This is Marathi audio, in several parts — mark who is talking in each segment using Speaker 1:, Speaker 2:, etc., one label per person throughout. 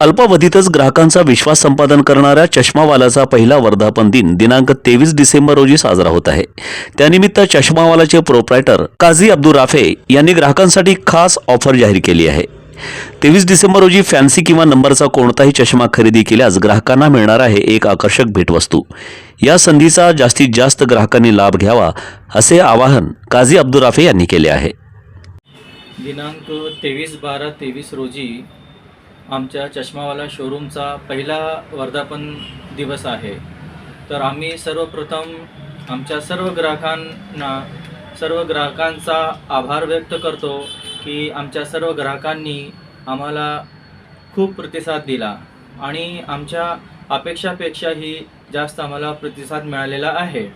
Speaker 1: अल्पावधीतच ग्राहकांचा विश्वास संपादन करणाऱ्या चष्मावालाचा पहिला वर्धापन दिन दिनांक तेवीस डिसेंबर रोजी साजरा होत आहे. त्यानिमित्त चष्मावालाचे प्रोप्रायटर काझी अब्दुल राफे यांनी ग्राहकांसाठी खास ऑफर जाहीर केली आहे. तेवीस डिसेंबर रोजी फॅन्सी किंवा नंबरचा कोणताही चष्मा खरेदी केल्यास ग्राहकांना मिळणार आहे एक आकर्षक भेटवस्तू. या संधीचा जास्तीत जास्त ग्राहकांनी लाभ घ्यावा असे आवाहन काझी अब्दुल राफे यांनी केले आहे.
Speaker 2: दिनांक तेवीस बारा तेवीस रोजी आमच्या चष्मावाला शोरूमचा पहिला वर्धापन दिवस आहे. तर आम्ही सर्वप्रथम आमच्या सर्व ग्राहकांना सर्व ग्राहकांचा आभार व्यक्त करतो की आमच्या सर्व ग्राहकांनी आम्हाला खूप प्रतिसाद दिला आणि आमच्या अपेक्षापेक्षाही जास्त आम्हाला प्रतिसाद मिळालेला आहे.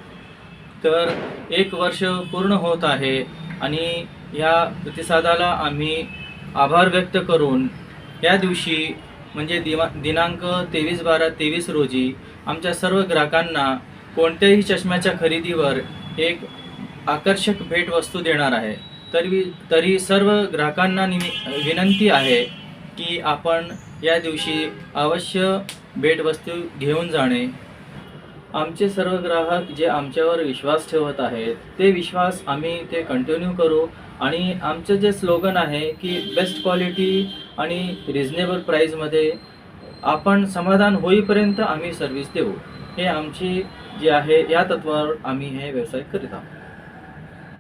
Speaker 2: तर एक वर्ष पूर्ण होत आहे आणि या प्रतिसादाला आम्ही आभार व्यक्त करून या दिवशी म्हणजे दिवा दिनांक तेवीस बारा तेवीस रोजी आमच्या सर्व ग्राहकांना कोणत्याही चष्म्याच्या खरेदीवर एक आकर्षक भेटवस्तू देणार आहे. तरी तरी सर्व ग्राहकांना निमि विनंती आहे की आपण या दिवशी अवश्य भेटवस्तू घेऊन जाणे. आमचे सर्व ग्राहक जे आमच्यावर विश्वास ठेवत आहेत ते विश्वास आम्ही ते कंटिन्यू करू आणि आमचं जे स्लोगन आहे की बेस्ट क्वालिटी आणि रिजनेबल प्राईजमध्ये आपण समाधान होईपर्यंत आम्ही सर्व्हिस देऊ. हे आमची जी आहे या तत्वावर आम्ही हे व्यवसाय करीत आहोत.